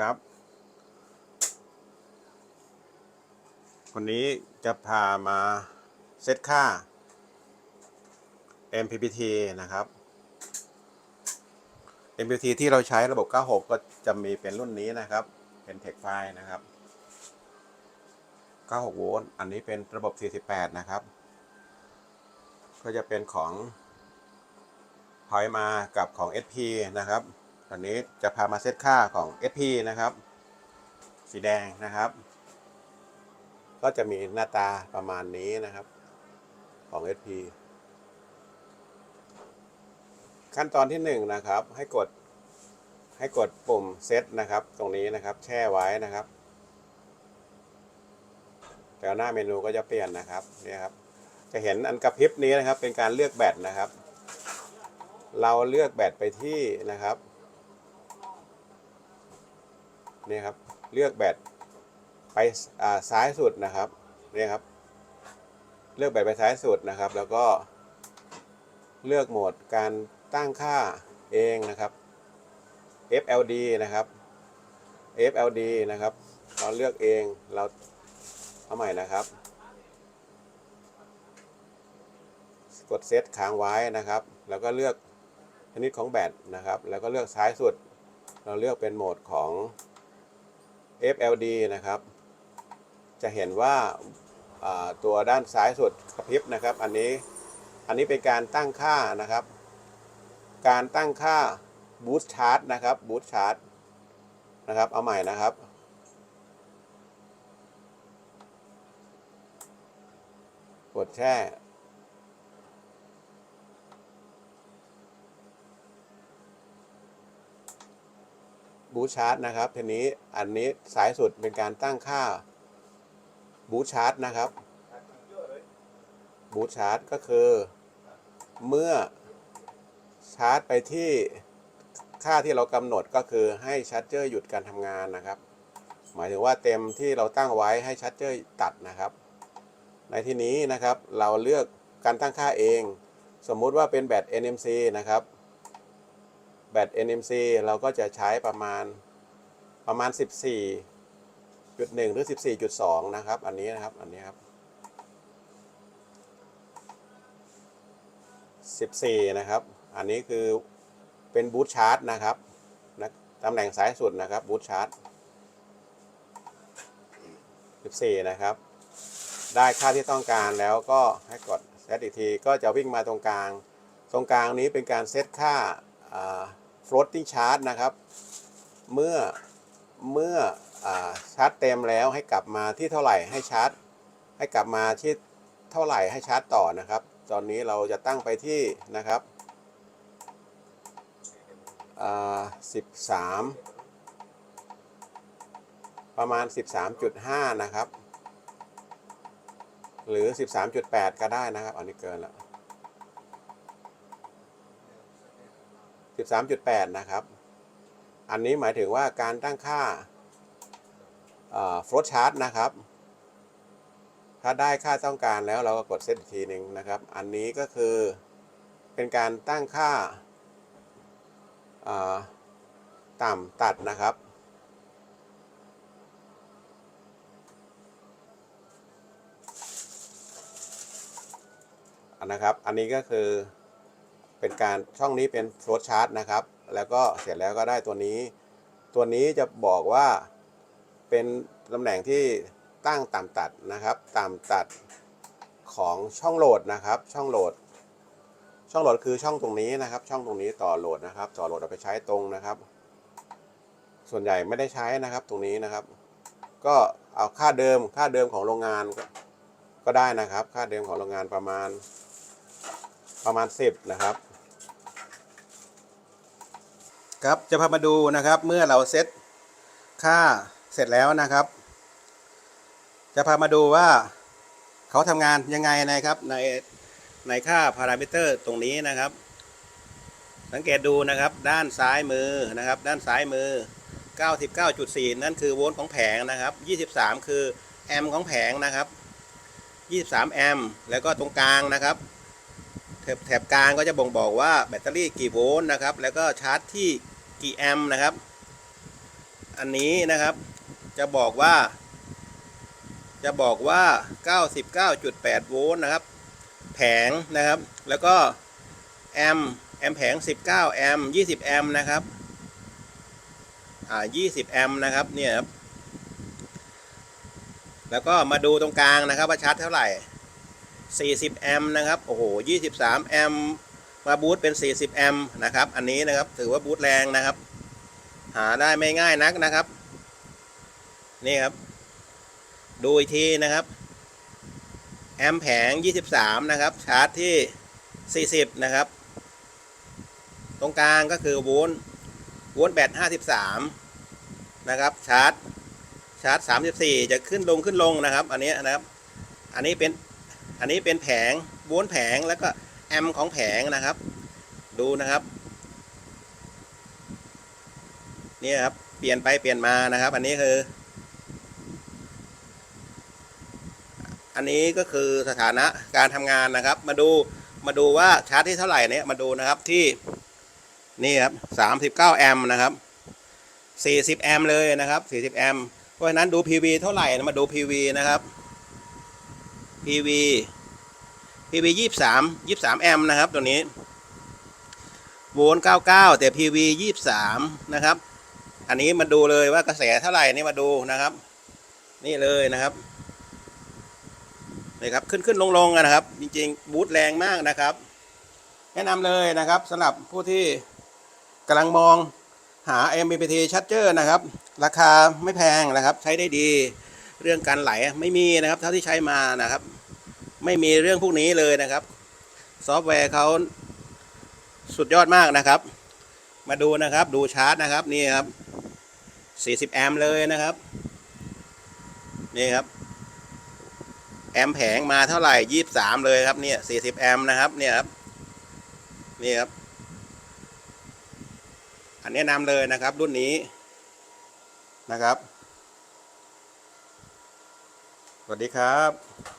ครับ วันนี้จะพามาเซตค่า MPPT นะครับ MPPT ที่เราใช้ระบบ 96 ก็จะมีเป็นรุ่นนี้นะครับ เป็น Tech File นะครับ 96 โวลต์ อันนี้เป็นระบบ 48 นะครับ ก็จะเป็นของพอยมากับของ SP นะครับ ตอนนี้จะพามาเซตค่าของ SP นะครับ สีแดงนะครับ ก็จะมีหน้าตาประมาณนี้นะครับของ SP ขั้นตอนที่1นงนะครับ ให้กดให้กดปุ่มเซตนะครับ ตรงนี้นะครับ แช่ไว้นะครับ แต่หน้าเมนูก็จะเปลี่ยนนะครับนี่ครับ จะเห็นอันกระพริบนี้นะครับ เป็นการเลือกแบตนะครับ เราเลือกแบตไปที่นะครับ นี่ครับเลือกแบตไปซ้ายสุดนะครับนี่ครับ เลือกแบตไปซ้ายสุดนะครับ แล้วก็เลือกโหมดการตั้งค่าเองนะครับ FLD นะครับ FLD นะครับ เราเลือกเองเราเอาใหม่นะครับ กดเซตค้างไว้นะครับ แล้วก็เลือกชนิดของแบตนะครับ แล้วก็เลือกซ้ายสุด เราเลือกเป็นโหมดของ FLD นะครับ จะเห็นว่าตัวด้านซ้ายสุดกระพริบนะครับ อันนี้อันนี้เป็นการตั้งค่านะครับ การตั้งค่า Boost Charge นะครับ Boost Charge นะครับ เอาใหม่นะครับ กดแช่ บูชาร์ตนะครับทีนี้อันนี้สายสุดเป็นการตั้งค่าบูชาร์ตนะครับบูชาร์ตก็คือ เมื่อชาร์จไปที่ค่าที่เรากำหนดก็คือให้ชาร์จเจอร์หยุดการทำงานนะครับ หมายถึงว่าเต็มที่เราตั้งไว้ให้ชาร์จเจอร์ตัดนะครับ ในที่นี้นะครับเราเลือกการตั้งค่าเอง สมมุติว่าเป็นแบต NMC นะครับ แบต NMC เราก็จะใช้ประมาณประมาณ 14.1 หรือ 14.2 นะครับ อันนี้นะครับ อันนี้ครับ 14 นะครับ อันนี้คือเป็นบูทชาร์จนะครับนะตำแหน่งซ้ายสุดนะครับบูทชาร์จ 14 นะครับ ได้ค่าที่ต้องการแล้วก็ให้กดเซตอีกที ก็จะวิ่งมาตรงกลาง ตรงกลางนี้เป็นการเซตค่า floating charge นะครับ เมื่อเมื่ออาชาร์จเต็มแล้วให้กลับมาที่เท่าไหร่ให้ชาร์จ ให้กลับมาที่เท่าไหร่ให้ชาร์จต่อนะครับ ตอนนี้เราจะตั้งไปที่นะครับสิบสามประมาณ 13.5 นะครับ หรือ 13.8 ก็ได้นะครับ อันนี้เกินแล้ว 13.8 นะครับ อันนี้หมายถึงว่าการตั้งค่าฟลอชาร์ตนะครับ ถ้าได้ค่าต้องการแล้วเราก็กดเซตอีกทีหนึ่งนะครับ อันนี้ก็คือเป็นการตั้งค่าอ่าต่ำตัดนะครับอันนะครับ อันนี้ก็คือ เป็นการช่องนี้เป็นโฟลชาร์ตนะครับ แล้วก็เสร็จแล้วก็ได้ตัวนี้ ตัวนี้จะบอกว่าเป็นตำแหน่งที่ตั้งต่ำตัดนะครับต่ำตัดของช่องโหลดนะครับ ช่องโหลด ช่องโหลดคือช่องตรงนี้นะครับ ช่องตรงนี้ต่อโหลดนะครับ ต่อโหลดเอาไปใช้ตรงนะครับ ส่วนใหญ่ไม่ได้ใช้นะครับตรงนี้นะครับ ก็เอาค่าเดิมค่าเดิมของโรงงานก็ก็ได้นะครับ ค่าเดิมของโรงงานประมาณประมาณ 10 นะครับ ครับจะพามาดูนะครับเมื่อเราเซตค่าเสร็จแล้วนะครับ จะพามาดูว่าเขาทำงานยังไงนะครับในในค่าพารามิเตอร์ตรงนี้นะครับ สังเกตดูนะครับด้านซ้ายมือนะครับ ด้านซ้ายมือ 99.4 นั่นคือโวลต์ของแผงนะครับ 23 คือแอมป์ของแผงนะครับ 23 แอมป์แล้วก็ตรงกลางนะครับ แถบกลางก็จะบ่งบอกว่าแบตเตอรี่กี่โวลต์นะครับ แล้วก็ชาร์จที่กี่แอมป์นะครับ อันนี้นะครับจะบอกว่า จะบอกว่า 99.8 โวลต์นะครับ แผงนะครับ แล้วก็แอมป์แอมป์แผง 19 แอมป์ 20 แอมป์นะครับ อ่า 20 แอมป์นะครับ เนี่ยครับ แล้วก็มาดูตรงกลางนะครับว่าชาร์จเท่าไหร่ 40 แอมป์นะครับ โอ้โห 23 แอมป์มาบูตเป็น 40 แอมป์นะครับ อันนี้นะครับถือว่าบูตแรงนะครับ หาได้ไม่ง่ายนักนะครับ นี่ครับ ดูอีกทีนะครับ แอมป์แผง 23 นะครับ ชาร์จที่ 40 นะครับ ตรงกลางก็คือโวลต์โวลต์แบต53 นะครับ ชาร์จชาร์จ 34 จะขึ้นลงขึ้นลงนะครับ อันนี้นะครับ อันนี้เป็น อันนี้เป็นแผงโวลต์แผงแล้วก็แอมของแผงนะครับ ดูนะครับนี่ครับเปลี่ยนไปเปลี่ยนมานะครับ อันนี้คือ อันนี้ก็คือสถานะการทำงานนะครับ มาดูมาดูว่าชาร์จที่เท่าไหร่เนี่ยมาดูนะครับที่นี่ครับสามสิบเก้าแอมป์นะครับสี่สิบแอมป์เลยนะครับสี่สิบแอมป์เพราะฉะนั้นดู PV เท่าไหร่มาดู PV นะครับ PV PV ยี่สามยี่สามแอมป์นะครับตัวนี้ โวลต์เก้าเก้าแต่ PV ยี่สามนะครับ อันนี้มาดูเลยว่ากระแสเท่าไหร่นี่มาดูนะครับ นี่เลยนะครับนี่ครับขึ้นขึ้นลงลงนะครับ จริงๆบูทแรงมากนะครับ แนะนำเลยนะครับสำหรับผู้ที่กำลังมองหา MPPT Charger นะครับ ราคาไม่แพงนะครับ ใช้ได้ดี เรื่องการไหลไม่มีนะครับ เท่าที่ใช้มานะครับ ไม่มีเรื่องพวกนี้เลยนะครับ ซอฟต์แวร์เขาสุดยอดมากนะครับ มาดูนะครับดูชาร์จนะครับนี่ครับ 40 แอมป์เลยนะครับ นี่ครับ แอมป์แผงมาเท่าไหร่ยี่สามเลยครับเนี่ยสี่สิบแอมป์นะครับเนี่ยครับนี่ครับ อันแนะนำเลยนะครับรุ่นนี้นะครับ สวัสดีครับ